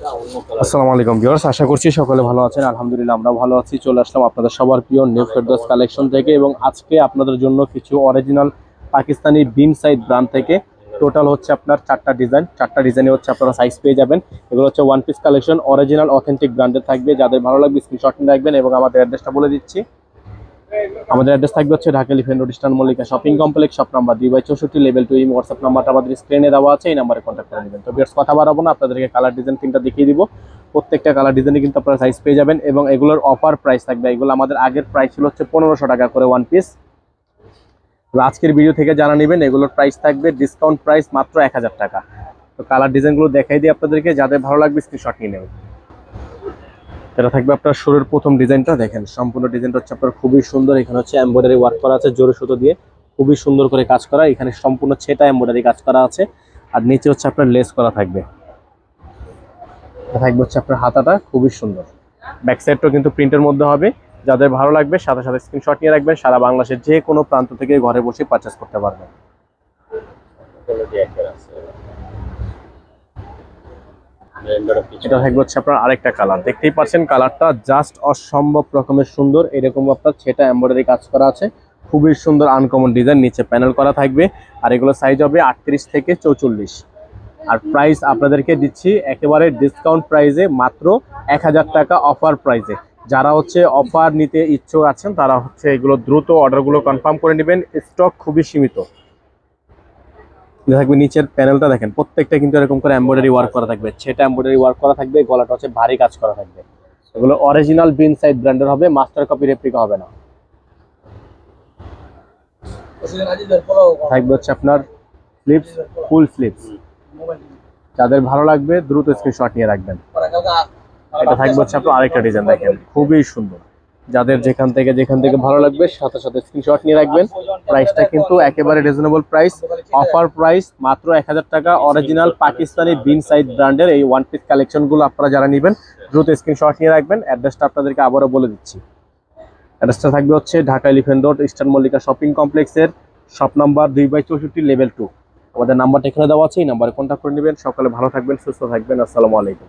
আসসালামু আলাইকুম ভিউয়ার্স, আশা করছি সকলে ভালো আছেন। আলহামদুলিল্লাহ আমরা ভালো আছি, চলে আসলাম আপনাদের সবার প্রিয় নিউ ফেরদোস কালেকশন থেকে এবং আজকে আপনাদের জন্য কিছু অরিজিনাল পাকিস্তানি বিন সাইড ব্র্যান্ড থেকে। টোটাল হচ্ছে আপনার চারটা ডিজাইন চারটা ডিজাইনে হচ্ছে আপনারা সাইজ পেয়ে যাবেন। এগুলো হচ্ছে one piece collection original authentic ব্র্যান্ডের থাকবে। যাদের ভালো লাগবে স্ক্রিনশট নিয়ে রাখবেন এবং আমাদের অ্যাড্রেসটা বলে দিচ্ছি। আমাদের অ্যাড্রেস থাকবে হচ্ছে Dhaka Elephant Road Mallika shopping complex shop number দুই বাই চৌষট্টি লেভেল টু এই হোয়াটসঅ্যাপ নাম্বারটা আমাদের স্ক্রিনে দেওয়া আছে, এই নাম্বারে কন্ট্যাক্ট করে নেবেন। তো বিয়ার্স কথা বাড়াবো না, আপনাদেরকে কালার ডিজাইন তিনটা দেখিয়ে দিব। প্রত্যেকটা কালার ডিজাইনে কিন্তু আপনারা সাইজ পেয়ে যাবেন এবং এগুলোর অফার প্রাইস থাকবে। এগুলো আমাদের আগের প্রাইস ছিল হচ্ছে পনেরোশো টাকা করে ওয়ান পিস আজকের ভিডিও থেকে জানা নেবেন, এগুলোর প্রাইস থাকবে ডিসকাউন্ট প্রাইস মাত্র এক হাজার টাকা। তো কালার ডিজাইনগুলো দেখাই দিই আপনাদেরকে, যাদের ভালো লাগবে স্ক্রিনশট নিয়ে নেবেন। এটা থাকবে আপনার শুরুর প্রথম ডিজাইনটা, দেখেন, সম্পূর্ণ ডিজাইনটা হচ্ছে আপনার খুবই সুন্দর, এখানে হচ্ছে এমব্রয়ডারি ওয়ার্ক করা আছে, জোরে সুতো দিয়ে খুবই সুন্দর করে কাজ করা, এখানে সম্পূর্ণ ছেটা এমব্রয়ডারি কাজ করা আছে, আর নিচে হচ্ছে আপনার লেস করা থাকবে। থাকবে হচ্ছে আপনার হাতাটা খুবই সুন্দর। ব্যাক সাইডটাও কিন্তু প্রিন্টের মধ্যে হবে, যাদের ভালো লাগবে সাথে সাথে স্ক্রিনশট নিয়ে রাখবেন, সারা বাংলাদেশের যে কোনো প্রান্ত থেকে ঘরে বসে পারচেস করতে পারবেন। এটা হচ্ছে আপনার আরেকটা কালার দেখতেই পাচ্ছেন কালারটা জাস্ট অসম্ভব রকমের সুন্দর। এরকম আপনার সেটা এমব্রয়ডারি কাজ করা আছে। খুবই সুন্দর আনকমন ডিজাইন নিচে প্যানেল করা থাকবে। আর এগুলো সাইজ হবে আটত্রিশ থেকে চৌচল্লিশ। আর প্রাইস আপনাদেরকে দিচ্ছি একেবারে ডিসকাউন্ট প্রাইসে মাত্র এক হাজার টাকা অফার প্রাইসে যারা হচ্ছে অফার নিতে ইচ্ছুক আছেন, তারা হচ্ছে এগুলো দ্রুত অর্ডারগুলো কনফার্ম করে নেবেন। স্টক খুবই সীমিত। থাকবে নিচের প্যানেলটা দেখেন, প্রত্যেকটা কিন্তু এরকম করে এমব্রয়ডারি ওয়ার্ক করা থাকবে। সেটা এমব্রয়ডারি ওয়ার্ক করা থাকবে, গলাটা হচ্ছে ভারী কাজ করা থাকবে। এগুলো অরিজিনাল বিন সাইড ব্র্যান্ডের হবে মাস্টার কপি রেপ্লিকা হবে না। থাকবে হচ্ছে আপনার স্লিপস ফুল স্লিপস যাদের ভালো লাগবে, দ্রুত স্ক্রিনশট নিয়ে রাখবেন। এটা থাকবে হচ্ছে আপনার আরেকটা ডিজাইন দেখেন, খুবই সুন্দর। যাদের যেখান থেকে যেখান থেকে ভালো লাগবে, সাথে সাথে স্ক্রিনশট নিয়ে রাখবেন। প্রাইসটা কিন্তু একেবারে রিজনেবল প্রাইস অফার প্রাইস মাত্র এক হাজার টাকা। অরিজিনাল পাকিস্তানি বিন সাইড ব্র্যান্ডের এই ওয়ান পিস কালেকশনগুলো আপনারা যারা নেবেন, দ্রুত স্ক্রিনশট নিয়ে রাখবেন। অ্যাড্রেসটা আপনাদেরকে আবারও বলে দিচ্ছি। অ্যাড্রেসটা থাকবে হচ্ছে Dhaka Elephant Road Eastern Mallika shopping কমপ্লেক্সের শপ নাম্বার দুই বাই চৌষট্টি লেভেল টু আমাদের নাম্বারটা এখানে দেওয়া আছে, এই নাম্বারে কন্ট্যাক্ট করে নেবেন। সকালে ভালো থাকবেন, সুস্থ থাকবেন। আসসালামু আলাইকুম।